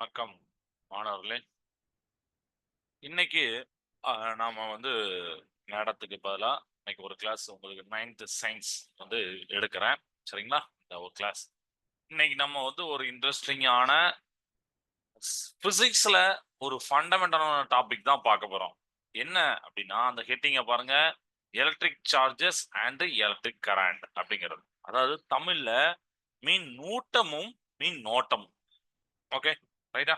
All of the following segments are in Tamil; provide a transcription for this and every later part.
வணக்கம் மாணவர்களே. இன்னைக்கு நாம் நாம வந்து மேடத்துக்கு பதிலா இன்னைக்கு ஒரு கிளாஸ் உங்களுக்கு நைன்த் சயின்ஸ் வந்து எடுக்கிறேன். சரிங்களா? இந்த ஒரு கிளாஸ் இன்னைக்கு நம்ம வந்து ஒரு இன்ட்ரெஸ்டிங்கான பிசிக்ஸ்ல ஒரு ஃபண்டமெண்டலான டாபிக் தான் பார்க்க போறோம். என்ன அப்படின்னா அந்த ஹெட்டிங்கை பாருங்க. Electric charges and electric current அப்படிங்கிறது. அதாவது தமிழ்ல மீன் நூட்டமும் மீன் நோட்டமும். ஓகே ரைட்டா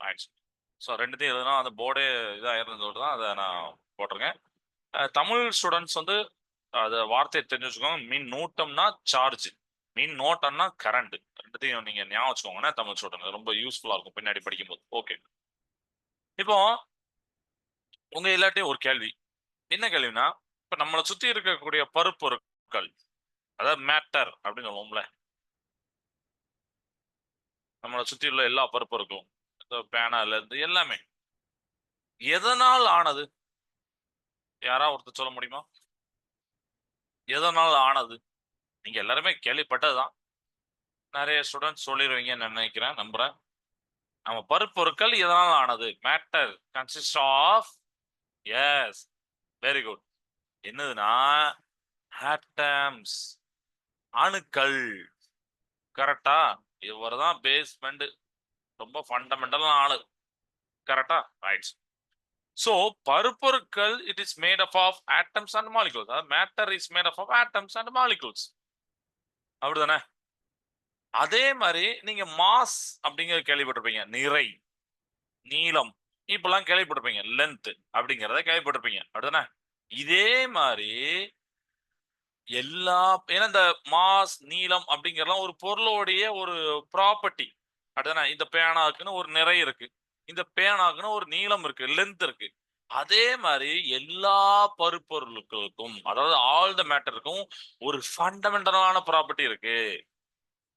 ஆயிடுச்சு ஸோ ரெண்டுத்தையும் எழுதுனா அந்த போர்டே இதாக இருந்ததோடு தான் அதை நான் போட்டிருக்கேன். தமிழ் ஸ்டூடெண்ட்ஸ் வந்து அதை வார்த்தையை தெரிஞ்சு வச்சுக்கோங்க. மீன் நூட்டம்னா சார்ஜ் மீன் நோட்டம்னா கரண்ட் ரெண்டுத்தையும் நீங்க ஞாபகம் வச்சுக்கோங்கன்னா தமிழ் ஸ்டூடெண்ட் ரொம்ப யூஸ்ஃபுல்லாக இருக்கும் பின்னாடி படிக்கும்போது. ஓகே இப்போ உங்க எல்லாட்டையும் ஒரு கேள்வி. என்ன கேள்வினா இப்போ நம்மளை சுற்றி இருக்கக்கூடிய பருப்பொருட்கள் அதாவது மேட்டர் அப்படின்னு சொல்லுவோம்ல நம்மளை சுற்றி உள்ள எல்லா பருப்பொருட்களும் இந்த பேனாலேருந்து எல்லாமே. எதனால் ஆனது? யாரா ஒருத்தர் சொல்ல முடியுமா? எதனால் ஆனது? நீங்கள் எல்லாருமே கேள்விப்பட்டதுதான். நிறைய ஸ்டூடெண்ட்ஸ் சொல்லிடுவீங்கன்னு நினைக்கிறேன் நம்புகிறேன் நம்ம பருப்பொருட்கள் எதனால் ஆனது? Matter consist of yes very good என்னதுன்னா ஆட்டம்ஸ் அணுக்கள். கரெக்டா இவர் தான் பேஸ்மெண்ட் ரொம்ப ஃபண்டமெண்டலான ஆளு. கரெக்டா right so பருப்பொருட்கள் it is made up of atoms and molecules அதாவது matter is made up of atoms and molecules அப்படிதானே? அதே மாதிரி நீங்க மாஸ் அப்படிங்கிற கேள்விப்பட்டிருப்பீங்க. நிறை நீளம் இப்பெல்லாம் கேள்விப்பட்டிருப்பீங்க. லென்த் அப்படிங்கிறத கேள்விப்பட்டிருப்பீங்க. அப்படிதானே? இதே மாதிரி எல்லா ஏன்னா இந்த மாஸ் நீளம் அப்படிங்கறதெல்லாம் ஒரு பொருளோடைய ஒரு ப்ராப்பர்ட்டி அப்படிதானே? இந்த பேனாக்குன்னு ஒரு நிறை இருக்கு. இந்த பேனாக்குன்னு ஒரு நீளம் இருக்கு லென்த் இருக்கு. அதே மாதிரி எல்லா பருப்பொருட்களுக்கும் அதாவது ஆல் த மேட்டருக்கும் ஒரு ஃபண்டமெண்டலான ப்ராப்பர்ட்டி இருக்கு.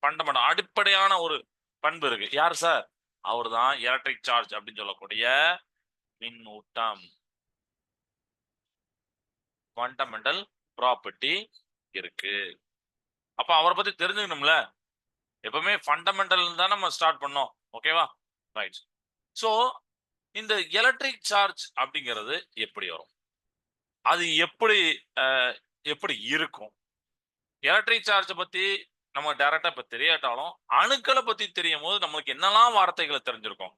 ஃபண்டமெண்டல் அடிப்படையான ஒரு பண்பு இருக்கு. யார் சார் அவர் தான் எலக்ட்ரிக் சார்ஜ் அப்படின்னு சொல்லக்கூடிய மின்னூட்டம். ஃபண்டமெண்டல் ப்ராப்பர்ட்டி இருக்கு. அப்ப அவரை பத்தி தெரிஞ்சுக்கணும்ல? எப்பவுமே ஃபண்டமெண்டல் தான் நம்ம ஸ்டார்ட் பண்ணோம். ஓகேவா ரைட் ஸோ இந்த எலக்ட்ரிக் சார்ஜ் அப்படிங்கிறது எப்படி வரும்? அது எப்படி எப்படி இருக்கும்? எலக்ட்ரிக் சார்ஜை பத்தி நம்ம டைரக்டா இப்ப தெரியாட்டாலும் அணுக்களை பத்தி தெரியும் போது நம்மளுக்கு என்னெல்லாம் வார்த்தைகளை தெரிஞ்சிருக்கும்?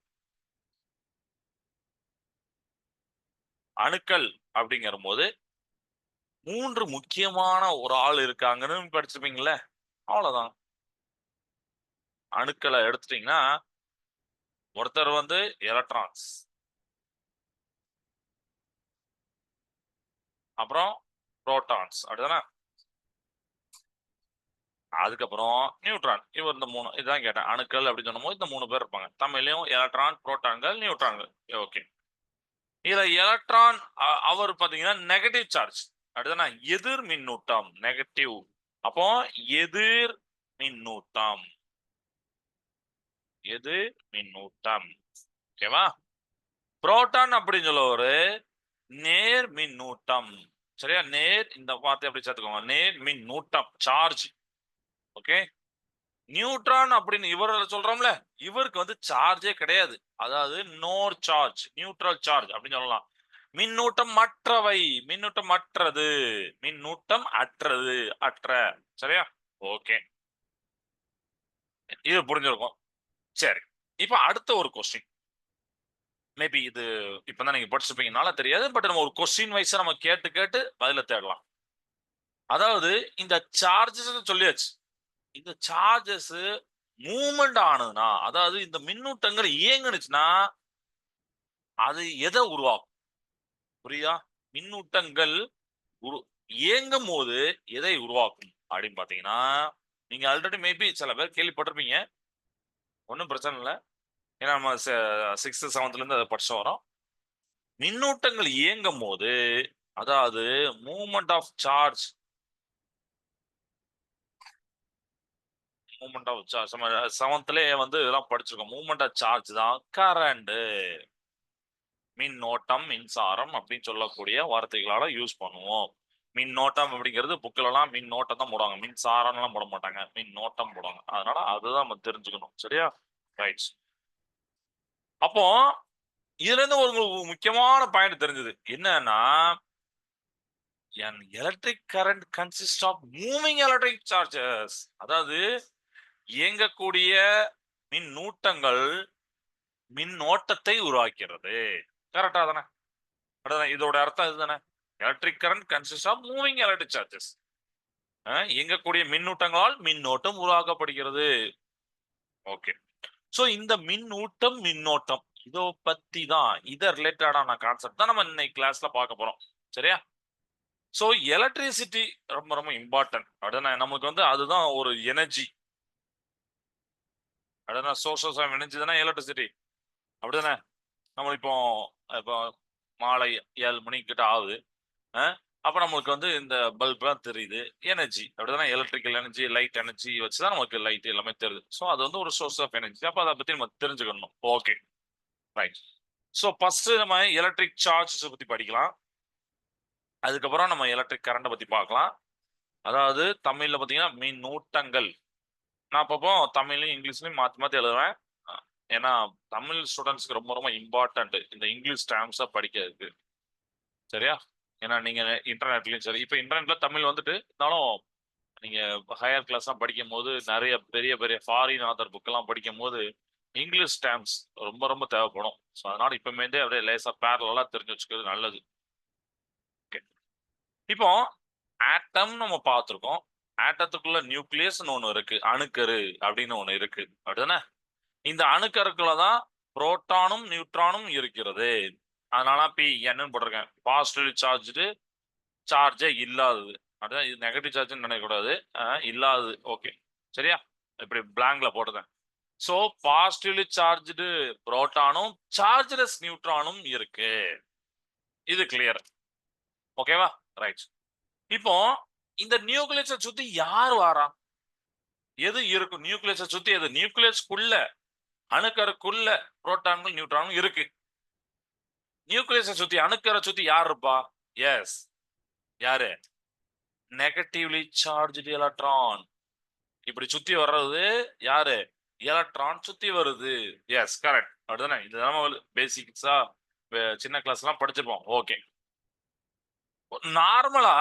அணுக்கள் அப்படிங்கிற போது மூன்று முக்கியமான ஒரு ஆள் இருக்காங்கன்னு படிச்சிருப்பீங்களே அவ்வளவுதான். அணுக்களை எடுத்துட்டீங்கன்னா ஒருத்தர் வந்து எலக்ட்ரான்ஸ் அப்புறம் புரோட்டான்ஸ் அப்படிதானே? அதுக்கப்புறம் நியூட்ரான் இவர் இந்த மூணு இதுதான் கேட்டேன். அணுக்கள் அப்படின்னு சொன்னபோது இந்த மூணு பேர் இருப்பாங்க. தமிழ்லையும் எலக்ட்ரான் புரோட்டான்கள் நியூட்ரான்கள் ஓகே இதுல எலக்ட்ரான் அ- அவர் பாத்தீங்கன்னா நெகட்டிவ் சார்ஜ் அடுத்தனா எதிர் மின்னூட்டம் நெகட்டிவ் அப்போ எதிர் மின்னூட்டம். எதிர் மின்னூட்டம். ஓகேவா புரோட்டான் அப்படின்னு சொல்ல ஒரு நேர் மின்னூட்டம். சரியா? நேர் இந்த வார்த்தை அப்படி சேர்த்துக்கோங்க. நேர் மின்னூட்டம் சார்ஜ் ஓகே நியூட்ரான் அப்படின்னு இவர் சொல்றோம்ல இவருக்கு வந்து சார்ஜே கிடையாது. அதாவது நோர் சார்ஜ் நியூட்ரல் சார்ஜ் அப்படின்னு சொல்லலாம். மின்னூட்டம் மற்றவை. மின்னூட்டம் அற்றது மின்னூட்டம் அற்றது. அற்ற. சரியா? ஓகே. இது புரிஞ்சிருக்கும். சரி. இப்ப அடுத்த ஒரு கொஸ்டின் மேபி இது இப்பதான் நீங்க படிச்சிருப்பீங்கனால தெரியாது. பட் நம்ம ஒரு கொஸ்டின் வைஸ் நம்ம கேட்டு கேட்டு பதில தேடலாம். அதாவது இந்த சார்ஜஸ் சொல்லியாச்சு. இந்த சார்ஜஸ் மூமெண்ட் ஆனதுன்னா அதாவது இந்த மின்னூட்டங்கள் இயங்குனுச்சுன்னா அது எதை உருவாக்கும்? புரியுதா? மின்னூட்டங்கள் உரு இயங்கும் போது எதை உருவாக்கும் அப்படின்னு பாத்தீங்கன்னா நீங்க ஆல்ரெடி மேபி சில பேர் கேள்விப்பட்டிருப்பீங்க. ஒன்றும் பிரச்சனை இல்லை. ஏன்னா நம்ம ச சிக்ஸ்த்து இருந்து அதை படிச்சு வரோம் மின்னூட்டங்கள் இயங்கும் போது அதாவது movement of charge movement of charge நம்ம செவன்த்லேயே வந்து இதெல்லாம் படிச்சிருக்கோம். மூமெண்ட் ஆஃப் சார்ஜ் தான் கரண்ட் மின்னோட்டம் மின்சாரம் அப்படின்னு சொல்லக்கூடிய வார்த்தைகளால யூஸ் பண்ணுவோம். மின்னோட்டம் அப்படிங்கிறது புக்கிலலாம் மின்னோட்டம் தான் போடுவாங்க. மின்சாரம்லாம் போட மாட்டாங்க. மின்னோட்டம் போடுவாங்க. அதனால அதுதான் நம்ம தெரிஞ்சுக்கணும். சரியா? ரைட்ஸ் அப்போ இதுல இருந்து ஒரு உங்களுக்கு முக்கியமான பாயிண்ட் தெரிஞ்சது. என்னன்னா என் electric current consist of moving electric charges அதாவது இயங்கக்கூடிய மின்னூட்டங்கள் மின்னோட்டத்தை உருவாக்கிறது. கரெக்டா தானே? அப்படிதானே? இதோட அர்த்தம் இதுதானே? Electric current consist of moving electric charges இயங்கக்கூடிய மின்னூட்டங்களால் மின்னோட்டம் உருவாக்கப்படுகிறது. ஓகே ஸோ இந்த மின்னூட்டம் மின்னோட்டம் இதோ பத்தி தான் இதை ரிலேட்டடான கான்செப்ட் தான் நம்ம இன்னைக்கு கிளாஸ்ல பார்க்க போறோம். சரியா? ஸோ எலக்ட்ரிசிட்டி ரொம்ப ரொம்ப இம்பார்ட்டன்ட் அப்படின்னா நமக்கு வந்து அதுதான் ஒரு எனர்ஜி அப்படின்னா சோர்சஸ் ஆஃப் எனர்ஜி தானே எலக்ட்ரிசிட்டி அப்படிதானே? நம்ம இப்போ இப்போ மாலை ஏழு மணிக்கிட்ட ஆகுது. அப்போ நம்மளுக்கு வந்து இந்த பல்ப்லாம் தெரியுது. எனர்ஜி அப்படிதானே? எலக்ட்ரிக்கல் எனர்ஜி லைட் எனர்ஜி வச்சு தான் நமக்கு லைட் எல்லாமே தெரியுது. ஸோ அது வந்து ஒரு சோர்ஸ் ஆஃப் எனர்ஜி அப்போ அதை பற்றி நம்ம தெரிஞ்சுக்கணும். ஓகே ரைட் ஸோ ஃபஸ்ட்டு நம்ம எலக்ட்ரிக் சார்ஜஸை பற்றி படிக்கலாம். அதுக்கப்புறம் நம்ம எலக்ட்ரிக் கரண்ட்டை பற்றி பார்க்கலாம். அதாவது தமிழில் பார்த்தீங்கன்னா மின் நூட்டங்கள் நான் அப்பப்போ தமிழ்லையும் இங்கிலீஷ்லையும் மாற்றி மாற்றி எழுதுவேன். ஏன்னா தமிழ் ஸ்டூடெண்ட்ஸ்க்கு ரொம்ப ரொம்ப இம்பார்ட்டன்ட் இந்த இங்கிலீஷ் டேர்ம்ஸை படிக்கிறதுக்கு. சரியா? ஏன்னா நீங்க இன்டர்நெட்லயும் சரி. இப்போ இன்டர்நெட்ல தமிழ் வந்துட்டு இருந்தாலும் நீங்க ஹையர் கிளாஸ்லாம் படிக்கும் போது நிறைய பெரிய பெரிய ஃபாரின் ஆதர் புக்கெல்லாம் படிக்கும் போது இங்கிலீஷ் டேர்ம்ஸ் ரொம்ப ரொம்ப தேவைப்படும். ஸோ அதனால இப்பமேந்தே அப்படியே லேசா பேரலாம் தெரிஞ்சு வச்சுக்கிறது நல்லது. ஓகே இப்போ ஆட்டம் நம்ம பார்த்துருக்கோம். ஆட்டத்துக்குள்ள நியூக்ளியஸ்னு ஒன்று இருக்கு. அணுக்கரு அப்படின்னு ஒன்று இருக்கு. அப்படிதானே? இந்த அணுக்கருக்குள்ள தான் புரோட்டானும் நியூட்ரானும் இருக்கிறது. அதனால பி என்னன்னு போட்டிருக்கேன். பாசிட்டிவ் சார்ஜு சார்ஜே இல்லாதது. அதுதான் இது நெகட்டிவ் சார்ஜ்னு நினைக்கக்கூடாது. இல்லாதது. ஓகே சரியா? இப்படி பிளாங்க்ல போட்டுருக்கேன். ஸோ பாசிட்டிவ்லி சார்ஜு புரோட்டானும் சார்ஜ்லெஸ் நியூட்ரானும் இருக்கு. இது கிளியர் ஓகேவா ரைட் இப்போ இந்த நியூக்ளியஸை சுத்தி யார் வாரா? எது இருக்கும் நியூக்ளியஸை சுத்தி எது? நியூக்ளியஸ்க்குள்ள அணுக்கருக்குள்ள புரோட்டான்கள் நியூட்ரானும் இருக்கு. நியூக்ளியஸை சுத்தி அணுக்கரை சுத்தி யார் இருப்பா? எஸ் யாரு? நெகட்டிவ்லி சார்ஜ் எலக்ட்ரான் இப்படி சுத்தி வர்றது யாரு? எலக்ட்ரான் சுத்தி வருது. எஸ் கரெக்ட் அப்படிதானே? இது நம்ம பேசிக்ஸா சின்ன கிளாஸ் எல்லாம் படிச்சிருப்போம். ஓகே நார்மலா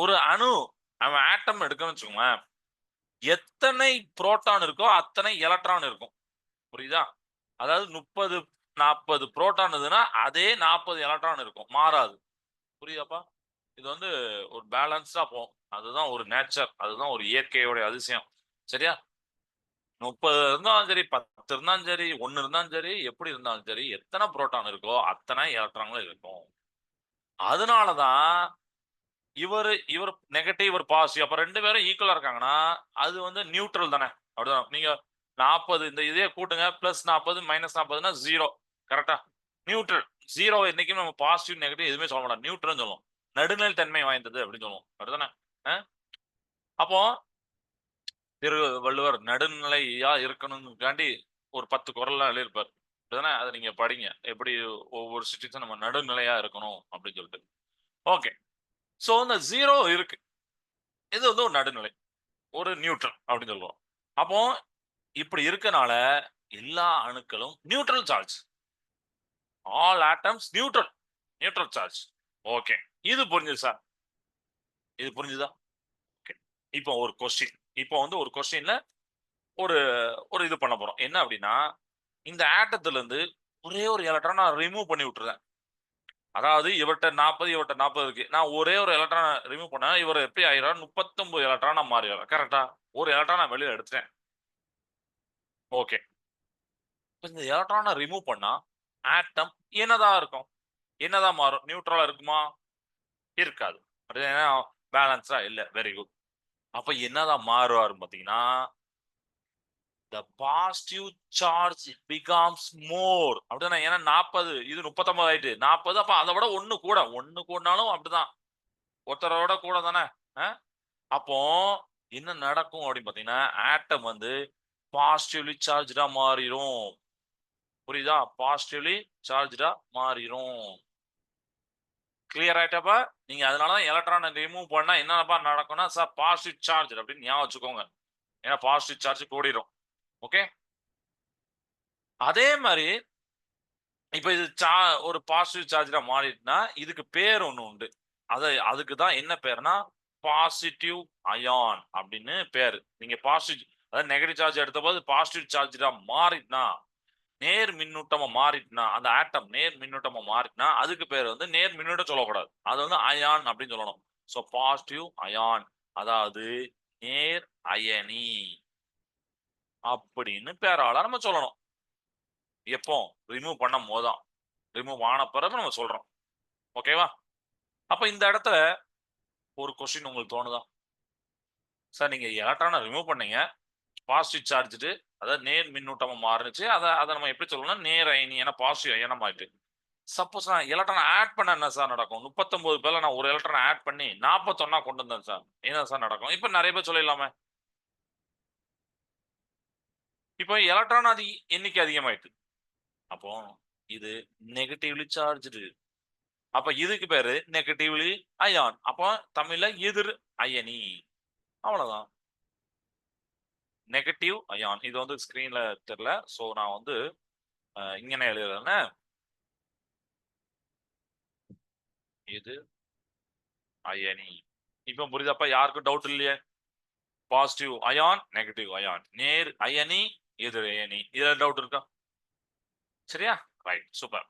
ஒரு அணு அவன் ஆட்டம் எடுக்கணும்னு வச்சுக்கோங்களேன். எத்தனை புரோட்டான் இருக்கோ அத்தனை எலக்ட்ரான் இருக்கும். புரியுதா? அதாவது முப்பது நாற்பது புரோட்டான் இருந்ததுன்னா அதே நாற்பது எலக்ட்ரான் இருக்கும். மாறாது. புரியுதாப்பா? இது வந்து ஒரு பேலன்ஸ்டா போகும். அதுதான் ஒரு நேச்சர். அதுதான் ஒரு இயற்கையோட அதிசயம். சரியா? முப்பது இருந்தாலும் சரி பத்து இருந்தாலும் சரி ஒன்னு இருந்தாலும் சரி எப்படி இருந்தாலும் சரி எத்தனை புரோட்டான் இருக்கோ அத்தனை எலக்ட்ரான்களும் இருக்கும். அதனாலதான் இவர் இவர் நெகட்டிவ் இவர் பாசிட்டிவ் அப்ப ரெண்டு பேரும் ஈக்குவலா இருக்காங்கன்னா அது வந்து நியூட்ரல் தானே. அப்படிதான். நீங்க நாற்பது இந்த இதே கூட்டுங்க. பிளஸ் நாற்பது மைனஸ் நாற்பதுன்னா ஜீரோ கரெக்டா நியூட்ரல் ஜீரோ இன்னைக்கு நம்ம பாசிட்டிவ் நெகட்டிவ் எதுவுமே சொல்ல மாட்டோம். நியூட்ரல் சொல்லுவோம். நடுநிலை தன்மை வாய்ந்தது அப்படின்னு சொல்லுவோம். அப்படிதானே அப்போ திரு வள்ளுவர் நடுநிலையா இருக்கணுங்காண்டி ஒரு பத்து குரல்லாம் எழுதியிருப்பார். அப்படிதானே அதை நீங்க படிங்க. எப்படி ஒவ்வொரு சுச்சுவேஷன் நம்ம நடுநிலையா இருக்கணும் அப்படின்னு சொல்லிட்டு. ஓகே ஸோ இந்த ஜீரோ இருக்கு. இது வந்து ஒரு நடுநிலை. ஒரு நியூட்ரல் அப்படின்னு சொல்லுவோம். அப்போ இப்படி இருக்கனால எல்லா அணுக்களும் neutral charge all atoms neutral neutral charge okay இது புரிஞ்சுது சார் இது புரிஞ்சுதா? ஓகே இப்போ ஒரு கொஸ்டின் இப்போ வந்து ஒரு கொஸ்டின்ல ஒரு ஒரு இது பண்ண போறோம். என்ன அப்படின்னா இந்த ஆட்டத்துல இருந்து ஒரே ஒரு எலக்ட்ரான் நான் ரிமூவ் பண்ணி விட்டுறேன் அதாவது இவர்கிட்ட நாற்பது இவர்கிட்ட நாற்பது இருக்கு. நான் ஒரே ஒரு எலக்ட்ரான் ரிமூவ் பண்ணேன் இவர் எப்படி ஆயிரம் முப்பத்தொன்பது எலக்ட்ரான் நான் மாறி வரேன் கரெக்டா ஒரு எலக்ட்ரான் நான் வெளியில எடுத்துட்டேன். ஓகே இந்த எலக்ட்ரானை ரிமூவ் பண்ணா ஆட்டம் என்னதான் இருக்கும்? என்னதான் மாறும்? நியூட்ரலா இருக்குமா? இருக்காது. பேலன்ஸா இல்ல. வெரி குட் அப்ப என்னதான் மாறுவாரு பாத்தீங்கன்னா the positive charge becomes more அப்படின்னா ஏன்னா நாற்பது இது முப்பத்தொன்பது ஆயிட்டு. நாற்பது அப்ப அதை விட ஒன்னு கூட. ஒன்னு கூடனாலும் அப்படிதான். ஒருத்தரோட கூட தானே? அப்போ என்ன நடக்கும் அப்படின்னு பாத்தீங்கன்னா ஆட்டம் வந்து பாசிட்டிவ்லி சார்ஜா மாறிடும் புரியுதா? பாசிட்டிவ்லி சார்ஜா மாறிடும் கிளியர் ஆயிட்டப்பா? நீங்க அதனாலதான் எலக்ட்ரானை ரிமூவ் பண்ணா என்னப்பா நடக்கும்னா சார் பாசிட்டிவ் சார்ஜ் அப்படின்னு ஞாபகம் வச்சுக்கோங்க. ஏன்னா பாசிட்டிவ் சார்ஜ் கூடிடும் ஓகே அதே மாதிரி இப்ப இது சா ஒரு பாசிட்டிவ் சார்ஜா மாறிட்டுனா இதுக்கு பேர் ஒண்ணு உண்டு. அது அதுக்கு தான் என்ன பேருனா பாசிட்டிவ் அயான் அப்படின்னு பேரு. நீங்க பாசிட்டிவ் அதாவது நெகட்டிவ் சார்ஜ் எடுத்த போது பாசிட்டிவ் சார்ஜா மாறிட்டுனா நேர் மின்னூட்டமா மாறிட்டுனா அந்த ஆட்டம் நேர் மின்னூட்டமா மாறிட்டுனா அதுக்கு பேர் வந்து நேர் மின்னூட்டம் சொல்லக்கூடாது. அது வந்து அயான் அப்படின்னு சொல்லணும். ஸோ பாசிட்டிவ் அயான் அதாவது நேர் அயனி அப்படின்னு பேரால நம்ம சொல்லணும். எப்போ? ரிமூவ் பண்ணும் போதுதான் ரிமூவ் ஆன பிறகு நம்ம சொல்றோம். ஓகேவா அப்ப இந்த இடத்துல ஒரு கொஸ்டின் உங்களுக்கு தோணுதா? சார் நீங்க எலக்ட்ரானை ரிமூவ் பண்ணீங்க. பாசிட்டிவ் சார்ஜ்டு அதாவது நேர் மின்னூட்டமாக மாறுனுச்சு அதை அதை நம்ம எப்படி சொல்லணும்னா நேர் அயனி ஏன்னா பாசிட்டிவ் அயனம் சப்போஸ் நான் எலக்ட்ரானை ஆட் பண்ண என்ன சார் நடக்கும்? முப்பத்தொன்பது பேர்ல நான் ஒரு எலக்ட்ரானை ஆட் பண்ணி நாற்பத்தொன்னா கொண்டு வந்தேன் சார் என்ன சார் நடக்கும்? இப்போ நிறைய பேர் சொல்லிடலாமே. இப்போ எலக்ட்ரான் அது எண்ணிக்கை அதிகமாயிட்டு. அப்போ இது நெகட்டிவ்லி சார்ஜ்டு அப்ப இதுக்கு பேரு நெகட்டிவ்லி அயான் அப்போ தமிழ்ல எதிர் அயனி. அவ்வளவுதான். நெகட்டிவ் அயான் uh, இது வந்து ஸ்கிரீன்ல தெரியல சோ நான் வந்து இங்கே இங்கனே எழுதுறேன் இது அயனி. இப்போ புரியுதாப்பா யாருக்கும் டவுட் இல்லையே? Positive ion negative ion. நேர் அயனி எதிர் அயனி. இதுல டவுட் இருக்கா? சரியா? ரைட் சூப்பர்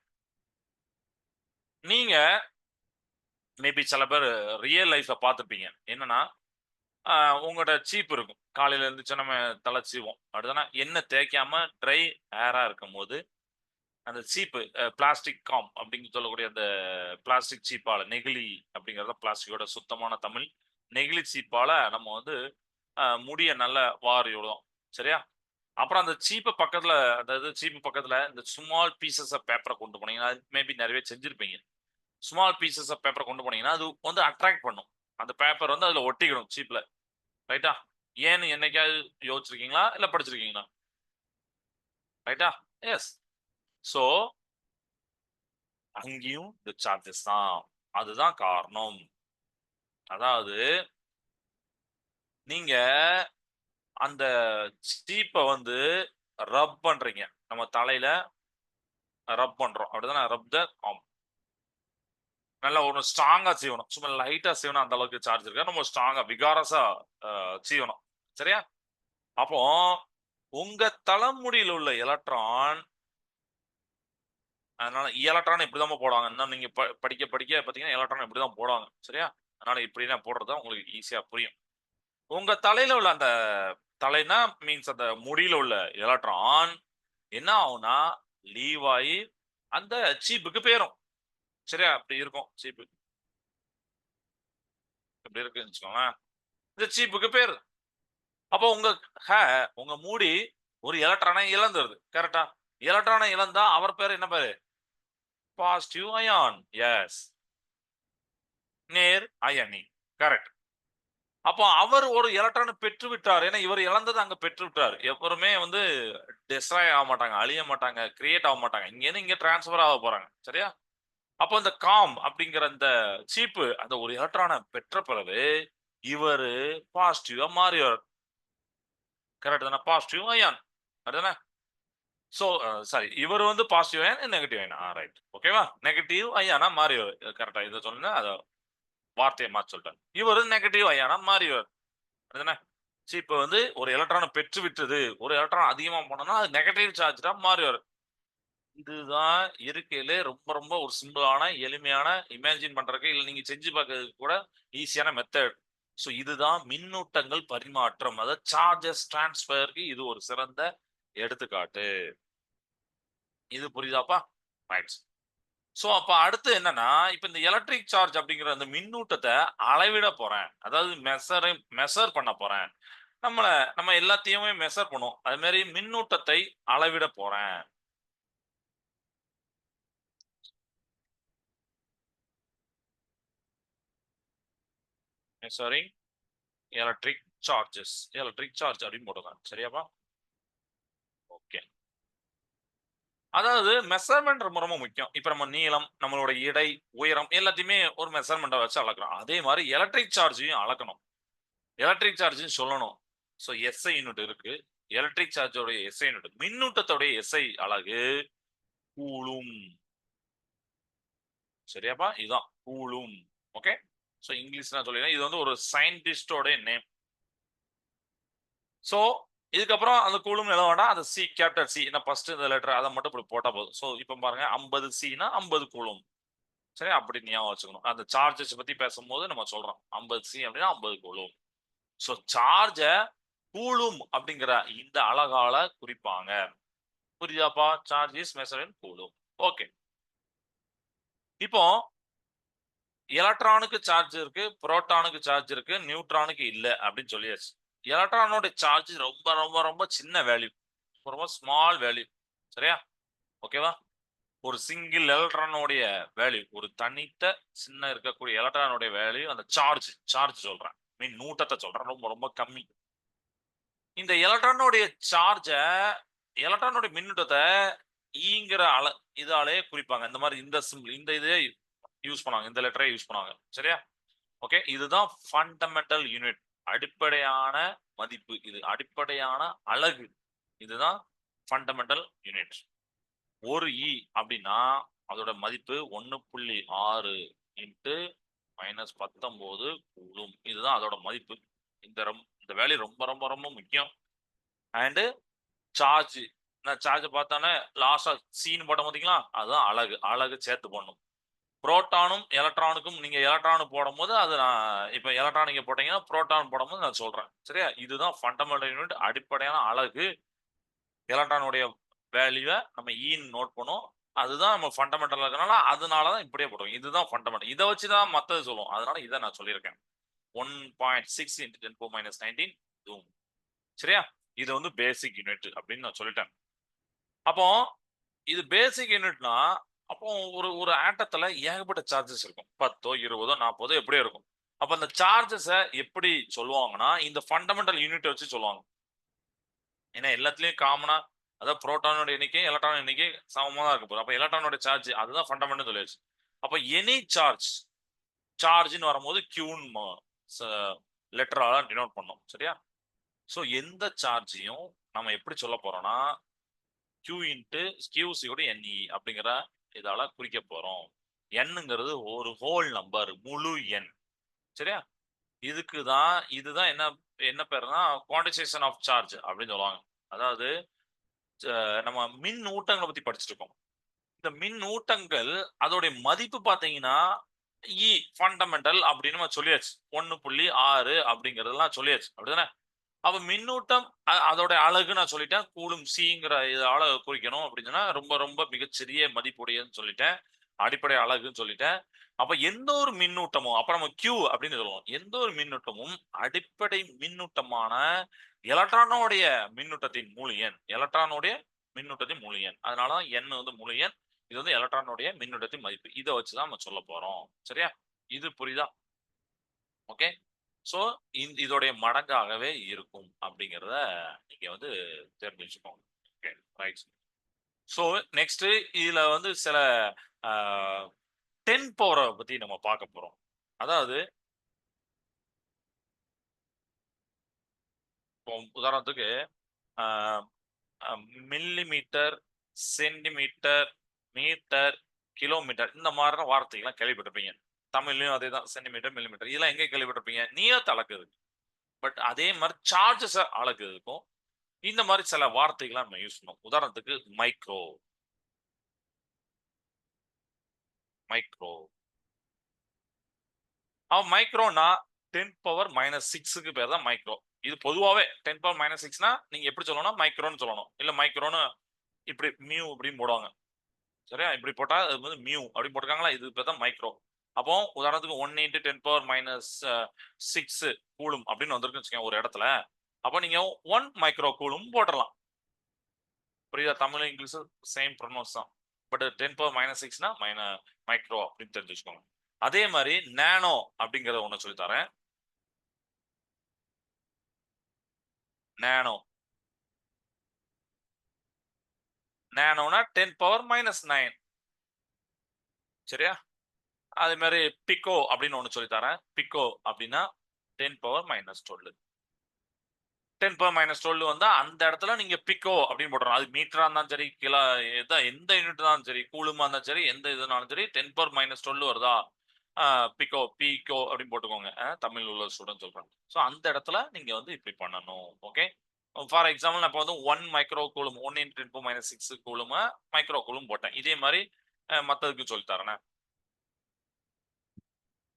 நீங்க மேபி சில பேர் ரியல் லைஃப்பை பார்த்துருப்பீங்க. என்னன்னா உங்களோட சீப் இருக்கும். காலையில இருந்துச்சு நம்ம தலை சீவோம் அடுத்தனா எண்ணெய் தேய்க்காம ட்ரை ஏரா இருக்கும் போது அந்த சீப்பு பிளாஸ்டிக் காம் அப்படின்னு சொல்லக்கூடிய அந்த பிளாஸ்டிக் சீப்பால நெகிழி அப்படிங்கிறத பிளாஸ்டிக்கோட சுத்தமான தமிழ் நெகிழி சீப்பால நம்ம வந்து முடிய நல்ல வாரி விடுவோம். சரியா? அப்புறம் அந்த சீப்பு பக்கத்துல அதாவது சீப்பு பக்கத்துல இந்த ஸ்மால் பீசஸ் ஆஃப் பேப்பரை கொண்டு போனீங்கன்னா மேபி நிறைய செஞ்சுருப்பீங்க. செஞ்சிருப்பீங்க ஸ்மால் பீசஸ் ஆஃப் பேப்பரை கொண்டு போனீங்கன்னா அது வந்து அட்ராக்ட் பண்ணும். அந்த பேப்பர் வந்து அதில் ஒட்டிக்கணும் சீப்பில். ரைட்டா ஏன்னு என்னைக்காவது யோசிச்சிருக்கீங்களா? இல்ல படிச்சிருக்கீங்களா? ரைட்டா எஸ் ஸோ அங்கேயும் இந்த சார்ஜஸ் தான். அதுதான் காரணம். அதாவது நீங்க அந்த சீப்பை வந்து ரப் பண்றீங்க. நம்ம தலையில ரப் பண்றோம். அப்படிதான்? ரப் த காம் நல்லா ஒரு ஸ்ட்ராங்காக செய்யணும். சும்மா லைட்டாக செய்யணும் அந்த அளவுக்கு சார்ஜ் இருக்கா. நம்ம ஸ்ட்ராங்காக விகாரஸாக செய்யணும். சரியா? அப்போ உங்க தலைமுடியில் உள்ள எலக்ட்ரான் அதனால எலக்ட்ரான் இப்படிதான் போடுவாங்க. இன்னும் நீங்க ப- படிக்க படிக்க பார்த்தீங்கன்னா எலக்ட்ரான் இப்படிதான் போடுவாங்க. சரியா? அதனால இப்படின்னா போடுறது உங்களுக்கு ஈஸியா புரியும். உங்க தலையில உள்ள அந்த தலைனா மீன்ஸ் அந்த முடியில உள்ள எலக்ட்ரான் என்ன ஆகும்னா லீவ் ஆகி அந்த சீப்புக்கு போயிடும் சரியா? அப்படி இருக்கும். சீப்பு. இப்படி இருக்குன்னு வச்சுக்கோங்களேன். இந்த சீப்புக்கு பேர். அப்போ உங்க ஹே உங்க மூடி ஒரு எலக்ட்ரானை இழந்துருது. கரெக்டா எலக்ட்ரானை இழந்தா அவர் பேர் என்ன பேரு? பாசிட்டிவ் அயான் எஸ் நேர் அயனி. கரெக்ட் அப்போ அவர் ஒரு எலக்ட்ரானை பெற்று விட்டார். ஏன்னா இவர் இழந்தது அங்க பெற்று விட்டார். எப்பவுமே வந்து டெஸ்ட்ராய் ஆக மாட்டாங்க அழிய மாட்டாங்க கிரியேட் ஆக மாட்டாங்க. இங்கேருந்து இங்க டிரான்ஸ்ஃபர் ஆக போறாங்க. சரியா? அப்போ இந்த காம் அப்படிங்கிற அந்த சீப்பு அந்த ஒரு எலக்ட்ரானை பெற்ற பிறகு இவர் பாசிட்டிவா மாறியவர். கரெக்ட் தானே? பாசிட்டிவ் அயான் அதுதானே ஸோ சாரி இவர் வந்து positive ion negative ion ah right ஓகேவா நெகட்டிவ் அயானா மாறியவர். கரெக்டா இதை சொல்லுங்க அதை வார்த்தையை மாற்றி சொல்லிட்டேன் இவர் நெகட்டிவ் அயானா மாறியவர். அதுதானே சரி இப்போ வந்து ஒரு எலக்ட்ரானை பெற்று விட்டது. ஒரு எலக்ட்ரான் அதிகமாக போனோம்னா அது நெகட்டிவ் சார்ஜ் தான் வரும் இதுதான் இருக்கையிலே ரொம்ப ரொம்ப ஒரு சிம்பிளான எளிமையான இமேஜின் பண்றதுக்கு இல்லை நீங்க செஞ்சு பார்க்கறதுக்கு கூட ஈஸியான மெத்தட் ஸோ இதுதான் மின்னூட்டங்கள் பரிமாற்றம். அதாவது சார்ஜஸ் டிரான்ஸ்பருக்கு இது ஒரு சிறந்த எடுத்துக்காட்டு. இது புரியுதாப்பா? ரைட் ஸோ அப்போ அடுத்து என்னன்னா இப்போ இந்த எலக்ட்ரிக் சார்ஜ் அப்படிங்கிற அந்த மின்னூட்டத்தை அளவிட போறேன். அதாவது மெசரை மெசர் பண்ண போறேன். நம்மளை நம்ம எல்லாத்தையுமே மெசர் பண்ணுவோம் அது மாதிரி மின்னூட்டத்தை அளவிட போறேன். Sorry electric charges electric charge அப்படின்னு போட்டுக்கலாம் சரியாப்பா? ஓகே அதாவது மெஷர்மெண்ட் ரொம்ப ரொம்ப முக்கியம். இப்போ நம்ம நீளம் நம்மளோட இடை உயரம் எல்லாத்தையுமே ஒரு மெஷர்மெண்ட்டை வச்சு அளக்கிறோம் அதே மாதிரி எலக்ட்ரிக் சார்ஜையும் அளக்கணும். எலக்ட்ரிக் சார்ஜையும் சொல்லணும். ஸோ எஸ்ஐ யூனிட் இருக்கு. எலக்ட்ரிக் சார்ஜோடைய எஸ்ஐ யூனிட் மின்னூட்டத்தோடைய எஸ்ஐ அலகு கூலும். சரியாப்பா? இதுதான். கூலும். ஓகே ஸோ இங்கிலீஷ் நான் சொல்லிடுறேன். இது வந்து ஒரு சயின்டிஸ்டோட நேம் ஸோ இதுக்கப்புறம் அந்த கூலும் எழுத வேண்டாம். அந்த சி கேப்டர் சி என்ன ஃபர்ஸ்ட் இந்த லெட்டர் அதை மட்டும் இப்படி போட்டால் போதும். ஸோ இப்போ பாருங்க. ஐம்பது சினா ஐம்பது கூலும் சரி அப்படி ஞாபகம் வச்சுக்கணும். அந்த சார்ஜஸ் பத்தி பேசும்போது நம்ம சொல்றோம். ஐம்பது சி அப்படின்னா ஐம்பது கூலும் ஸோ சார்ஜை கூலும் அப்படிங்கிற இந்த அழகால குறிப்பாங்க. புரியுதாப்பா? Charge is measure in coulomb okay இப்போ எலக்ட்ரானுக்கு சார்ஜ் இருக்கு புரோட்டானுக்கு சார்ஜ் இருக்கு நியூட்ரானுக்கு இல்லை அப்படின்னு சொல்லியாச்சு. எலக்ட்ரானோட சார்ஜ் ரொம்ப ரொம்ப ரொம்ப சின்ன வேல்யூ ரொம்ப ஸ்மால் வேல்யூ சரியா? ஓகேவா ஒரு சிங்கிள் எலக்ட்ரானோடைய வேல்யூ ஒரு தனித்த சின்ன இருக்கக்கூடிய எலக்ட்ரானோடைய வேல்யூ அந்த சார்ஜ் சார்ஜ் சொல்றேன். மீன் நூட்டத்தை சொல்றேன். ரொம்ப ரொம்ப கம்மி. இந்த எலக்ட்ரானோடைய சார்ஜை எலக்ட்ரானோடைய மின்னூட்டத்தை e ஈங்கிற அள இதாலே குறிப்பாங்க. இந்த மாதிரி இந்த சிம்பிள் இந்த இதே யூஸ் பண்ணாங்க இந்த லெட்டரை யூஸ் பண்ணாங்க சரியா? ஓகே இதுதான் ஃபண்டமெண்டல் யூனிட் அடிப்படையான மதிப்பு இது. அடிப்படையான அழகு. இதுதான் ஃபண்டமெண்டல் யூனிட் ஒரு இ அப்படின்னா அதோட மதிப்பு ஒன்று புள்ளி ஆறு இன்ட்டு மைனஸ் பத்தொம்போது கூடும். இதுதான் அதோட மதிப்பு. இந்த ரொம் இந்த வேல்யூ ரொம்ப ரொம்ப ரொம்ப முக்கியம். அண்டு சார்ஜ் நான் சார்ஜ் பார்த்தோன்னே லாஸ்டாக சீன் போட்ட பார்த்தீங்களா அதுதான் அழகு. அழகு சேர்த்து போடணும். புரோட்டானும் எலக்ட்ரானுக்கும் நீங்க எலக்ட்ரானு போடும்போது அது நான் இப்போ எலக்ட்ரான் நீங்க போட்டீங்கன்னா புரோட்டான் போடும்போது நான் சொல்றேன். சரியா? இதுதான் ஃபண்டமெண்டல் யூனிட் அடிப்படையான அழகு. எலக்ட்ரானுடைய வேல்யூவை நம்ம e ஈன்னு நோட் பண்ணும். அதுதான் நம்ம ஃபண்டமெண்டல் இருக்கனால அதனால தான் இப்படியே போடுவோம். இதுதான் ஃபண்டமெண்டல் இதை வச்சு தான் மற்றது சொல்லுவோம். அதனால இதை நான் சொல்லியிருக்கேன். One point six into ten four minus nineteen zoom சரியா? இது வந்து பேசிக் யூனிட் அப்படின்னு நான் சொல்லிட்டேன். அப்போ இது பேசிக் யூனிட்னா அப்போ ஒரு ஒரு ஆட்டத்துல ஏகப்பட்ட சார்ஜஸ் இருக்கும். பத்தோ இருபதோ நாற்பதோ எப்படியோ இருக்கும். அப்ப அந்த சார்ஜஸை எப்படி சொல்லுவாங்கன்னா இந்த ஃபண்டமெண்டல் யூனிட்டை வச்சு சொல்லுவாங்க. ஏன்னா எல்லாத்துலயும் காமனா அதாவது புரோட்டானோட எண்ணிக்கை எலக்ட்ரான் எண்ணிக்கை சமமாக தான் இருக்க போகுது. அப்போ எலக்ட்ரானோட சார்ஜ் அதுதான் ஃபண்டமெண்டல் சொல்லியாச்சு அப்போ எனி சார்ஜ் சார்ஜ்னு வரும்போது கியூன்னு லெட்டரால டினோட் பண்ணோம். சரியா? ஸோ எந்த சார்ஜையும் நம்ம எப்படி சொல்ல போறோம்னா கியூ இன்ட்டு கியூசியோட என்இ அப்படிங்கிற இதால குறிக்க போறோம். எண்ணுங்கிறது ஒரு ஹோல் நம்பர் முழு எண். சரியா? இதுக்கு தான் இதுதான் என்ன என்ன பேருனா குவான்டிசேஷன் ஆஃப் சார்ஜ் அப்படின்னு சொல்லுவாங்க. அதாவது நம்ம மின் ஊட்டங்களை பத்தி படிச்சிருக்கோம் இந்த மின் ஊட்டங்கள் அதோடைய மதிப்பு பார்த்தீங்கன்னா e, இ ஃபண்டமெண்டல் அப்படின்னு நம்ம சொல்லியாச்சு. ஒன்னு புள்ளி ஆறு அப்படிங்கறதெல்லாம் சொல்லியாச்சு. அப்படிதானே அப்ப மின்னூட்டம் அதோட அழகு நான் சொல்லிட்டேன். கூலும் சிங்கிற இதால குறிக்கணும் அப்படின்னு ரொம்ப ரொம்ப மிகச்சிறிய மதிப்புடையதுன்னு சொல்லிட்டேன். அடிப்படை அழகுன்னு சொல்லிட்டேன். அப்ப எந்த ஒரு மின்னூட்டமும் அப்ப நம்ம கியூ அப்படின்னு சொல்லுவோம். எந்த ஒரு மின்னூட்டமும் அடிப்படை மின்னூட்டமான எலக்ட்ரானோடைய மின்னூட்டத்தின் மூலியன் எண் எலக்ட்ரானோடைய மின்னூட்டத்தின் மூலியன் எண். அதனாலதான் எண் வந்து முழு எண் இது வந்து எலக்ட்ரானோடைய மின்னூட்டத்தின் மதிப்பு. இதை வச்சுதான் நம்ம சொல்ல போறோம். சரியா? இது புரியுதா? ஓகே ஸோ இந்த இதோடைய மடங்காகவே இருக்கும் அப்படிங்கிறத நீங்க வந்து தெரிஞ்சு வச்சுக்கோங்க ஓகே ரைட் ஸோ நெக்ஸ்ட் இதுல வந்து சில டென் பவரை பத்தி நம்ம பார்க்க போறோம். அதாவது இப்போ உதாரணத்துக்கு மில்லிமீட்டர் சென்டிமீட்டர் மீட்டர் கிலோமீட்டர் இந்த மாதிரி வார்த்தைகள்லாம் கேள்விப்பட்டிருப்பீங்க. தமிழ்லயும் அதே தான் சென்டிமீட்டர் மில்லிமீட்டர் இதெல்லாம் எங்கே கேள்விப்பட்டிருப்பீங்க? நீளத்தை அளக்குது பட் அதே மாதிரி சார்ஜஸ் அளக்குறதுக்கும் இந்த மாதிரி சில வார்த்தைகளை நம்ம யூஸ் பண்ணுவோம் உதாரணத்துக்கு மைக்ரோ மைக்ரோ அவன் மைக்ரோனா டென் பவர் மைனஸ் சிக்ஸுக்கு பேர் தான் மைக்ரோ இது பொதுவாகவே டென் பவர் மைனஸ் சிக்ஸ்னா நீங்க எப்படி சொல்லணும் மைக்ரோன்னு சொல்லணும். இல்ல மைக்ரோன்னு இப்படி மியூ அப்படின்னு போடுவாங்க. சரியா? இப்படி போட்டா அது வந்து மியூ அப்படி போட்டிருக்காங்களா? இது பேர் தான் மைக்ரோ அப்போ உதாரணத்துக்கு one into ten power minus six coulomb அப்படின்னு வந்திருக்குன்னு வச்சுக்கோங்க ஒரு இடத்துல. அப்போ நீங்க ஒன் மைக்ரோ கூலும் போட்டுடலாம் புரியுதா? தமிழ் இங்கிலீஷ் சேம் ப்ரொனவுன்ஸ் தான். பட் டென் பவர் மைனஸ் சிக்ஸ்னா மைன மைக்ரோ அப்படின்னு தெரிஞ்சு வச்சுக்கோங்க. அதே மாதிரி நேனோ அப்படிங்கிறத ஒன்று சொல்லி தரேன். நேனோ நேனோனா டென் பவர் மைனஸ் நைன் சரியா? அதே மாதிரி பிக்கோ அப்படின்னு ஒன்று சொல்லி தரேன். பிக்கோ அப்படின்னா ten power minus twelve ten power minus twelve வந்தா அந்த இடத்துல நீங்க பிக்கோ அப்படின்னு போட்டுறோம் அது மீட்டரா இருந்தாலும் சரி கிலோ எதா எந்த யூனிட் தான் சரி கூலுமா இருந்தாலும் சரி எந்த இதுனாலும் சரி டென் பவர் மைனஸ் டுவெல் வருதா? பிகோ பிகோ அப்படின்னு போட்டுக்கோங்க. தமிழ் உள்ள ஸ்டூடெண்ட் சொல்றாங்க. ஸோ அந்த இடத்துல நீங்க வந்து இப்படி பண்ணணும். ஓகே ஃபார் எக்ஸாம்பிள் நான் இப்போ வந்து one micro coulomb one into ten power minus six கூலுமா micro coulomb போட்டேன். இதே மாதிரி மற்றதுக்கு மத்ததுக்கு சொல்லி தரேன்.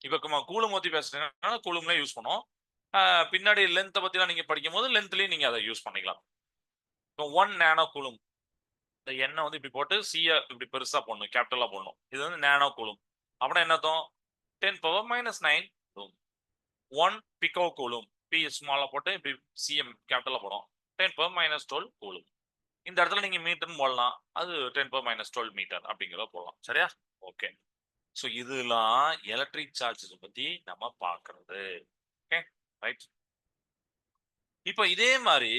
இப்போ கூலும் பற்றி பேசுறீங்கன்னா கூலும்ல யூஸ் பண்ணுவோம். பின்னாடி லென்த்தை பற்றிலாம் நீங்கள் படிக்கும் போது லென்த்லேயும் நீங்கள் அதை யூஸ் பண்ணிக்கலாம். இப்போ ஒன் நேனோ கூலும் இந்த எண்ணெய் வந்து இப்படி போட்டு சிய இப்படி பெருசாக போடணும் கேபிட்டலாக போடணும். இது வந்து நேனோ கூலும் அப்படின்னா என்னத்தோம் ten power minus nine one pico coulomb p ஸ்மாலாக போட்டு இப்படி சிஎம் கேபிட்டலாக போடும் ten power minus twelve coulomb இந்த இடத்துல நீங்கள் மீட்டர்னு போடலாம். அது ten power minus twelve metre அப்படிங்கிறத போடலாம். சரியா? ஓகே ஸோ இதெல்லாம் எலக்ட்ரிக் சார்ஜஸ் பத்தி நம்ம பார்க்கறது. ஓகே ரைட் இப்போ இதே மாதிரி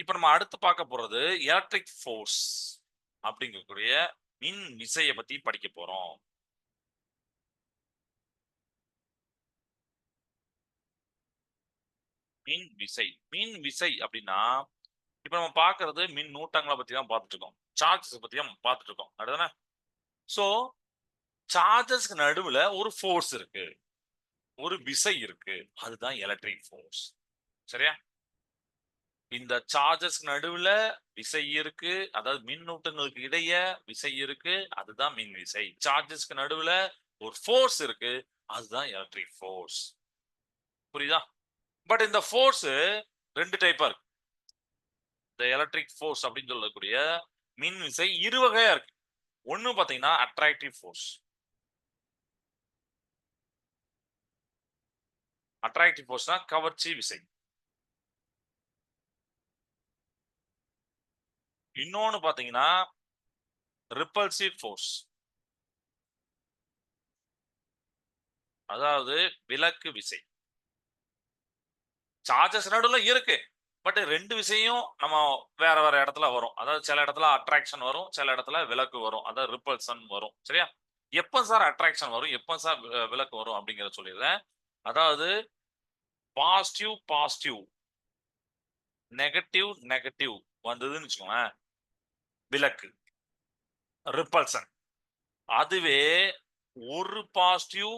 இப்போ நம்ம அடுத்து பார்க்க போறது எலக்ட்ரிக் ஃபோர்ஸ் அப்படிங்கக்கூடிய மின் விசையை பத்தி படிக்க போறோம். மின் விசை மின் விசை அப்படின்னா இப்போ நம்ம பாக்குறது மின் நூட்டங்களை பத்தி தான் பார்த்துட்டு இருக்கோம். சார்ஜஸ் பத்தி தான் பார்த்துட்டு இருக்கோம். அதுதானே ஸோ சார்ஜஸ்க்கு நடுவுல ஒரு ஃபோர்ஸ் இருக்கு. ஒரு விசை இருக்கு. அதுதான் எலக்ட்ரிக் ஃபோர்ஸ். சரியா? இந்த சார்ஜஸ் நடுவுல விசை இருக்கு. அதாவது மின்னூட்டங்களுக்கு இடைய விசை இருக்கு. அதுதான் மின் விசை. சார்ஜஸ்க்கு நடுவுல ஒரு ஃபோர்ஸ் இருக்கு. அதுதான் எலக்ட்ரிக் ஃபோர்ஸ். புரியுதா? பட் இந்த ஃபோர்ஸ் ரெண்டு டைப்பா இருக்கு. இந்த எலக்ட்ரிக் ஃபோர்ஸ் அப்படின்னு சொல்லக்கூடிய மின் விசை இரு வகையா இருக்கு. ஒன்னு பாத்தீங்கன்னா அட்ராக்டிவ் ஃபோர்ஸ். அட்ராக்டிவ் ஃபோர்ஸ்னா கவர்ச்சி விசை. இன்னொன்னு பாத்தீங்கன்னா ரிப்பல்சிவ் ஃபோர்ஸ் அதாவது விலக்கு விசை. சார்ஜஸ் நடுவில் இருக்கு பட் ரெண்டு விசையும் நம்ம வேற வேற இடத்துல வரும். அதாவது சில இடத்துல அட்ராக்ஷன் வரும் சில இடத்துல விலக்கு வரும். அதாவது ரிப்பல்சன் வரும் சரியா? எப்போ சார் அட்ராக்ஷன் வரும்? எப்போ சார் விலக்கு வரும் அப்படிங்கிற சொல்லிடுறேன். அதாவது பாசிட்டிவ் பாசிட்டிவ் நெகட்டிவ் நெகட்டிவ் வந்ததுன்னு வச்சுக்கோங்களேன். விலக்கு ரிப்பல்சன் அதுவே ஒரு பாசிட்டிவ்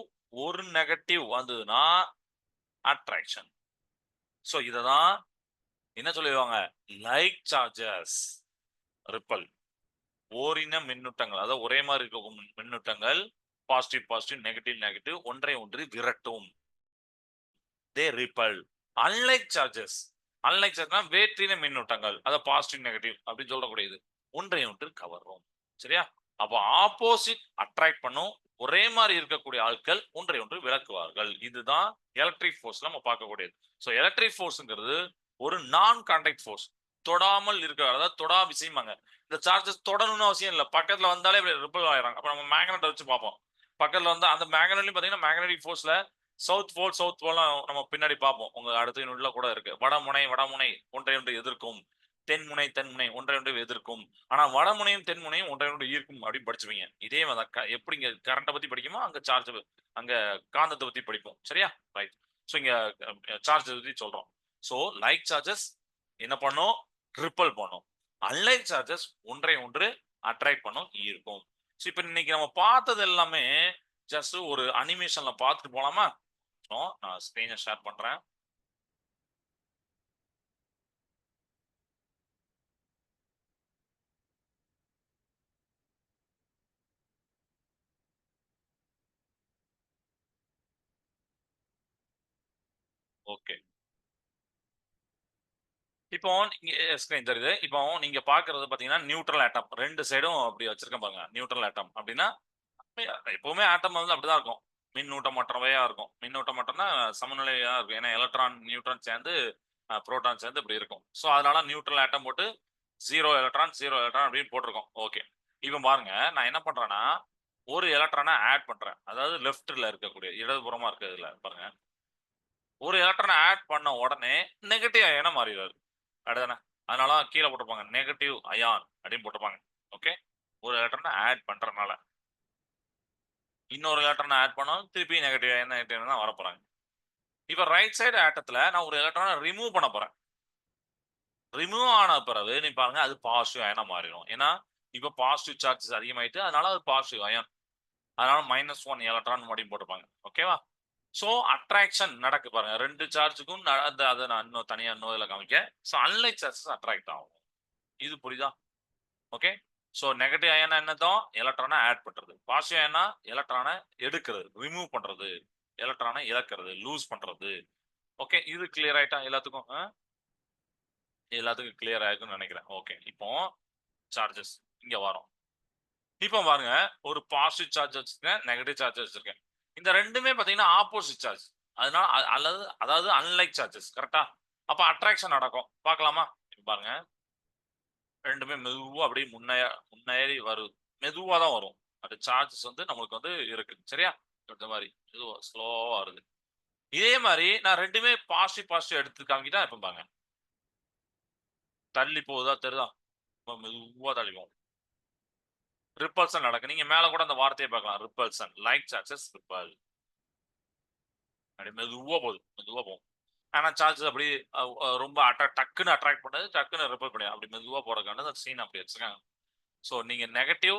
ஒரு நெகட்டிவ் வந்ததுன்னா அட்ராக்ஷன் ஸோ இதை தான் என்ன சொல்லிடுவாங்க லைக் சார்ஜஸ் ரிப்பல் ஓரின மின்னூட்டங்கள். அதாவது ஒரே மாதிரி இருக்கும் மின்னூட்டங்கள். பாசிட்டிவ் பாசிட்டிவ் நெகட்டிவ் நெகட்டிவ் ஒன்றை ஒன்று விரட்டும். They repel unlike charges unlike சார்ஜ்னா வேற்றின மின்னூட்டங்கள். அதை பாசிட்டிவ் நெகட்டிவ் அப்படின்னு சொல்லக்கூடியது. ஒன்றை ஒன்று கவரும் சரியா? அப்போ ஆப்போசிட் அட்ராக்ட் பண்ணும். ஒரே மாதிரி இருக்கக்கூடிய ஆட்கள் ஒன்றை ஒன்று விளக்குவார்கள். இதுதான் எலக்ட்ரிக் ஃபோர்ஸ் நம்ம பார்க்கக்கூடியது. ஸோ எலக்ட்ரிக் ஃபோர்ஸ்ங்கிறது ஒரு நான் கான்டாக்ட் ஃபோர்ஸ் தொடாமல் இருக்க அதாவது தொடா விஷயமாங்க இந்த சார்ஜஸ் தொடணும்னு அவசியம் இல்லை. பக்கத்துல வந்தாலே ரிப்பல் ஆயிடுறாங்க அப்போ நம்ம மேக்னெட் வச்சு பார்ப்போம். பக்கத்துல வந்து அந்த மேக்னெட்லையும் பார்த்தீங்கன்னா மேக்னெட்டிக் ஃபோர்ஸ்ல சவுத் போல் சவுத் போல்லாம் நம்ம பின்னாடி பார்ப்போம். உங்க அடுத்த யூனிட்ல கூட இருக்கு. வடமுனை வடமுனை ஒன்றை ஒன்று எதிர்க்கும். தென்முனை தென்முனை ஒன்றை ஒன்று எதிர்க்கும். ஆனா வடமுனையும் தென்முனையும் ஒன்றை ஒன்று ஈர்க்கும் அப்படின்னு படிச்சுவீங்க இதே மாதிரி எப்படி இங்க கரண்ட்டை பத்தி படிக்குமோ அங்க சார்ஜ் அங்க காந்தத்தை பத்தி படிப்போம். சரியா? ரைட் ஸோ இங்க சார்ஜ் பத்தி சொல்றோம். ஸோ லைக் சார்ஜஸ் என்ன பண்ணும்? ட்ரிப்பல் பண்ணும். அன்லைக் சார்ஜஸ் ஒன்றை ஒன்று அட்ராக்ட் பண்ணும் ஈர்க்கும். ஸோ இப்போ இன்னைக்கு நம்ம பார்த்தது எல்லாமே ஜஸ்ட் ஒரு அனிமேஷன்ல பார்த்துட்டு போலாமா? ஸோ நான் ஸ்க்ரீனை ஷேர் பண்றேன். ஓகே இப்போ நீங்க தெரியுது. இப்போ நீங்க பாக்குறது பாத்தீங்கன்னா நியூட்ரல் ஆட்டம் ரெண்டு சைடும் அப்படி வச்சிருக்கேன் பாருங்க. நியூட்ரல் ஆட்டம் அப்படின்னா எப்பவுமே ஆட்டம் வந்து அப்படிதான் இருக்கும். மின்னூட்டம் மற்றவையா இருக்கும் மின்னூட்டமற்றம்னா சமநிலையா இருக்கும். ஏன்னா எலக்ட்ரான் நியூட்ரான் சேர்ந்து புரோட்டான் சேர்ந்து இப்படி இருக்கும். ஸோ அதனால நியூட்ரல் ஆட்டம் போட்டு ஜீரோ எலக்ட்ரான் ஜீரோ எலக்ட்ரான் அப்படின்னு போட்டிருக்கோம். ஓகே இப்போ பாருங்க நான் என்ன பண்றேன்னா ஒரு எலக்ட்ரானை ஆட் பண்றேன். அதாவது லெஃப்ட்ல இருக்கக்கூடிய இடதுபுறமா இருக்கிறதுல பாருங்க. ஒரு எலக்ட்ரானை ஆட் பண்ண உடனே நெகட்டிவ் அயனா மாறிடுறாரு அடுதானே அதனால கீழே போட்டிருப்பாங்க நெகட்டிவ் அயான் அப்படின்னு போட்டிருப்பாங்க. ஓகே ஒரு எலக்ட்ரானை ஆட் பண்றதுனால. இன்னொரு எலக்ட்ரானை ஆட் பண்ணாலும் திருப்பி நெகட்டிவ் அயன் நெகட்டிவ் தான் வரப்போறாங்க. இப்போ ரைட் சைடு ஆட்டத்தில் நான் ஒரு எலக்ட்ரானை ரிமூவ் பண்ண போறேன். ரிமூவ் ஆன பிறகு நீ பாருங்க அது பாசிட்டிவ் அயனாக மாறிடும். ஏன்னா இப்போ பாசிட்டிவ் சார்ஜஸ் அதிகமாயிட்டு அதனால அது பாசிட்டிவ் அயன் அதனால மைனஸ் ஒன் எலக்ட்ரான் மடியும் போட்டுப்பாங்க. ஓகேவா ஸோ அட்ராக்ஷன் நடக்கு பாருங்க. ரெண்டு சார்ஜுக்கும் அந்த அதை நான் இன்னும் தனியாக இன்னும் இதில் காமிக்க. ஸோ அன்லைக் சார்ஜஸ் அட்ராக்ட் ஆகும். இது புரியுதா? ஓகே ஸோ நெகட்டிவ் அயனா என்னதான் எலக்ட்ரானை ஆட் பண்ணுறது பாசிட்டிவ் அயனா எலக்ட்ரானை எடுக்கிறது. ரிமூவ் பண்ணுறது எலக்ட்ரானை இழக்கிறது. லூஸ் பண்ணுறது ஓகே இது கிளியர் ஆயிட்டா எல்லாத்துக்கும் எல்லாத்துக்கும் கிளியர் ஆயிருக்கும்னு நினைக்கிறேன். ஓகே இப்போ சார்ஜஸ் இங்கே வரோம். இப்போ பாருங்க ஒரு பாசிட்டிவ் சார்ஜ் வச்சிருக்கேன் நெகட்டிவ் சார்ஜ் வச்சிருக்கேன். இந்த ரெண்டுமே பார்த்தீங்கன்னா ஆப்போசிட் சார்ஜ் அதனால அல்லது அதாவது அன்லைக் சார்ஜஸ் கரெக்டா அப்போ அட்ராக்ஷன் நடக்கும். பார்க்கலாமா? இப்போ பாருங்க. ரெண்டுமே மெதுவாக அப்படியே முன்னே முன்னேறி வரும். மெதுவாக தான் வரும். அந்த சார்ஜஸ் வந்து நம்மளுக்கு வந்து இருக்கு. சரியா? இந்த மாதிரி மெதுவாக ஸ்லோவாக வருது. இதே மாதிரி நான் ரெண்டுமே பாசிட்டிவ் பாசிட்டிவ் எடுத்து தான் இப்ப பாருங்க. தள்ளி போகுதா தெரியுதா? ரொம்ப மெதுவாக தள்ளி போகும். ரிப்பல்சன் நடக்கு நீங்க மேல கூட அந்த வார்த்தையை பார்க்கலாம். ரிப்பல்சன் லைக் சார்ஜஸ் ரிப்பல் அப்படி மெதுவா போகுது. மெதுவா போகும். ஆனால் சார்ஜஸ் அப்படி ரொம்ப அட்ராக்ட் டக்குன்னு அட்ராக்ட் பண்ணது டக்குன்னு ரிப்பேர் பண்ணி அப்படி மெதுவாக போறதுக்கான அந்த சீன் அப்படி வச்சுருக்காங்க. ஸோ நீங்கள் நெகட்டிவ்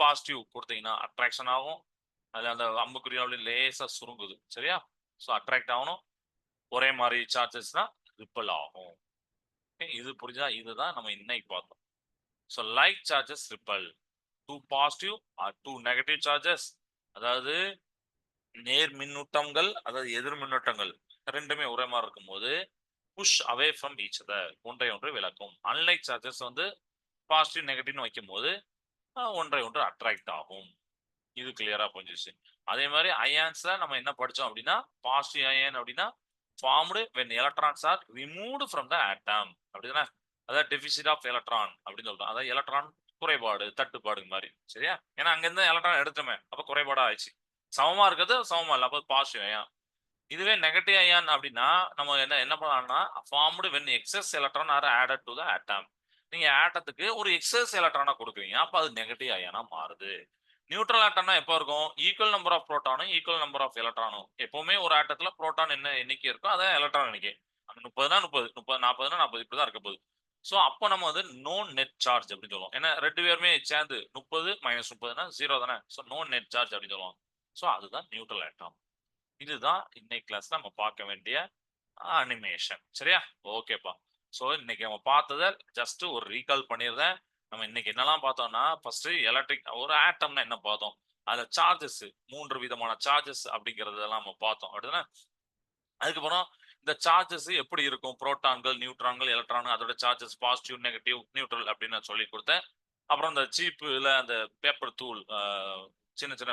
பாசிட்டிவ் கொடுத்தீங்கன்னா அட்ராக்ஷன் ஆகும். அதுல அந்த அம்புக்குரிய அப்படி லேசாக சுருங்குது. சரியா? ஸோ அட்ராக்ட் ஆகணும். ஒரே மாதிரி சார்ஜஸ்னா ரிப்பல் ஆகும். இது புரிஞ்சா இதுதான் நம்ம இன்னைக்கு பார்த்தோம். So like charges repel two positive or two negative charges அதாவது நேர் மின்னூட்டங்கள் அதாவது எதிர் மின்னூட்டங்கள். ரெண்டுமே ஒரே மாதிரி இருக்கும்போது push away from each other ஒன்றை ஒன்று விளக்கும் அன்லைக் சார்ஜஸ் வந்து பாசிட்டிவ் நெகட்டிவ்னு வைக்கும்போது ஒன்றை ஒன்று அட்ராக்ட் ஆகும். இது கிளியரா புரிஞ்சிச்சு. அதே மாதிரி அயான்ஸ்ல நம்ம என்ன படிச்சோம் அப்படின்னா பாசிட்டிவ் அயன் அப்படின்னா formed when electrons are removed from the atom அப்படிதானே? அதாவது டெபிசிட் ஆஃப் எலக்ட்ரான் அப்படின்னு சொல்றோம். அதாவது எலக்ட்ரான் குறைபாடு தட்டுப்பாடு மாதிரி. சரியா? ஏன்னா அங்கேருந்து எலக்ட்ரான் எடுத்தோமே அப்போ குறைபாடா ஆயிடுச்சு. சமமா இருக்கிறது சமமா இல்லை. அப்போ பாசிட்டிவ் அயான் இதுவே நெகட்டிவ் அயான் அப்படின்னா நம்ம என்ன என்ன பண்ணலாம்னா formed when excess electron are added to the atom நீங்க ஆட்டத்துக்கு ஒரு எக்ஸஸ் எலக்ட்ரானா கொடுக்குறீங்க. அப்போ அது நெகட்டிவ் அயானா மாறுது. நியூட்ரல் ஆட்டம்னா எப்போ இருக்கும்? ஈக்குவல் நம்பர் ஆஃப் புரோட்டானும் ஈக்குவல் நம்பர் ஆஃப் எலக்ட்ரானும் எப்பவுமே ஒரு ஆட்டத்தில் புரோட்டான் என்ன எண்ணிக்கை இருக்கோ அதான் எலக்ட்ரான் எண்ணிக்கை. அந்த முப்பதுனா முப்பது முப்பது நாற்பதுனா நாற்பது இப்படிதான் இருக்க போகுது. ஸோ அப்போ நம்ம வந்து நோ நெட் சார்ஜ் அப்படின்னு சொல்லுவோம். ஏன்னா ரெண்டு பேருமே சேர்ந்து முப்பது மைனஸ் முப்பதுனா ஜீரோ தானே. ஸோ நோ நெட் சார்ஜ் அப்படின்னு சொல்லுவாங்க. ஸோ அதுதான் நியூட்ரல் ஆட்டம் இதுதான் இன்னைக்கு கிளாஸ் நம்ம பார்க்க வேண்டிய அனிமேஷன் சரியா? ஓகேப்பா ஸோ இன்னைக்கு நம்ம பார்த்ததை ஜஸ்ட் ஒரு ரீகால் பண்ணிடுறேன். நம்ம இன்னைக்கு என்னெல்லாம் பார்த்தோம்னா ஃபர்ஸ்ட் எலக்ட்ரிக் ஒரு ஆட்டம்னா என்ன பார்த்தோம்? அதில் சார்ஜஸ் மூன்று விதமான சார்ஜஸ் அப்படிங்கிறதெல்லாம் நம்ம பார்த்தோம். அப்படின்னா அதுக்கப்புறம் இந்த சார்ஜஸ் எப்படி இருக்கும்? புரோட்டான்கள் நியூட்ரான்கள் எலக்ட்ரான்கள் அதோட சார்ஜஸ் பாசிட்டிவ் நெகட்டிவ் நியூட்ரல் அப்படின்னு நான் சொல்லி கொடுத்தேன். அப்புறம் இந்த சீப்புல அந்த பேப்பர் தூள் சின்ன சின்ன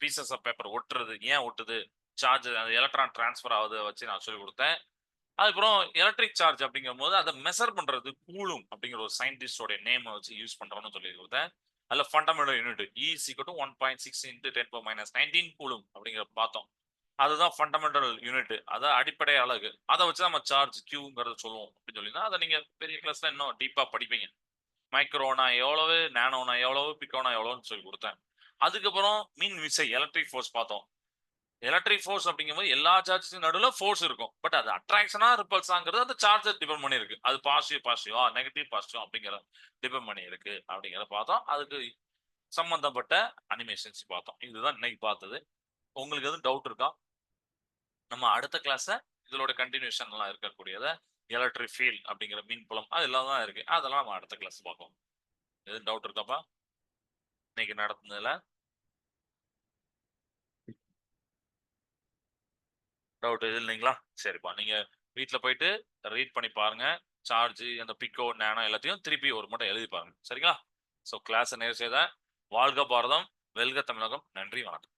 பீசஸ் ஆஃப் பேப்பர் ஒட்டுறது ஏன் ஒட்டுது? சார்ஜ் அந்த எலக்ட்ரான் டிரான்ஸ்ஃபர் ஆகுது வச்சு நான் சொல்லி கொடுத்தேன். அதுக்கப்புறம் எலக்ட்ரிக் சார்ஜ் அப்படிங்கும் போது அதை மெசர் பண்றது கூலும் அப்படிங்கிற ஒரு சயின்டிஸ்டோட நேம் வச்சு யூஸ் பண்றோம்னு சொல்லி கொடுத்தேன். அதுல fundamental unit e one point six into ten power minus nineteen coulomb அப்படிங்கிற பார்த்தோம். அதுதான் ஃபண்டமெண்டல் யூனிட் அதான் அடிப்படை அழகு அதை வச்சு நம்ம சார்ஜ் கியூங்கிறத சொல்லுவோம் அப்படின்னு சொல்லினா அதை நீங்க பெரிய கிளாஸ்ல இன்னும் டீப்பா படிப்பீங்க. மைக்ரோனா எவ்வளவு நானோனா எவ்வளவு பிக்கோனா எவ்வளோன்னு சொல்லி கொடுத்தேன். அதுக்கப்புறம் மின் விசை எலக்ட்ரிக் ஃபோர்ஸ் பார்த்தோம். எலக்ட்ரிக் ஃபோர்ஸ் அப்படிங்கும்போது எல்லா சார்ஜஸும் நடுவில் ஃபோர்ஸ் இருக்கும். பட் அது அட்ராக்ஷனா ரிப்பல்ஸாங்கிறது அந்த சார்ஜர் டிபெண்ட் பண்ணியிருக்கு. அது பாசிட்டிவ் பாசிட்டிவா நெகட்டிவ் பாசிட்டிவ் அப்படிங்கிற டிபெண்ட் பண்ணியிருக்கு அப்படிங்கிறத பார்த்தோம். அதுக்கு சம்பந்தப்பட்ட அனிமேஷன்ஸ் பார்த்தோம். இதுதான் இன்னைக்கு பார்த்தது. உங்களுக்கு எதுவும் டவுட் இருக்கா? நம்ம அடுத்த கிளாஸை இதோட கண்டினியூஷன் எல்லாம் இருக்கக்கூடியத எலக்ட்ரிக் ஃபீல்ட் அப்படிங்கிற மீன் புலம் அது எல்லாம் தான் இருக்கு. அதெல்லாம் நம்ம அடுத்த கிளாஸ் பார்ப்போம். எதுவும் டவுட் இருக்காப்பா? இன்னைக்கு நடந்ததுல? டவுட் இது இல்லைங்களா? சரிப்பா. நீங்க வீட்டில் போயிட்டு ரீட் பண்ணி பாருங்க. சார்ஜ் அந்த பிக்கோ நேனோ எல்லாத்தையும் திருப்பி ஒரு மட்டும் எழுதி பாருங்க. சரிங்களா? ஸோ கிளாஸ் நேர் செய்த வாழ்க பாரதம். வெல்க தமிழகம். நன்றி வணக்கம்.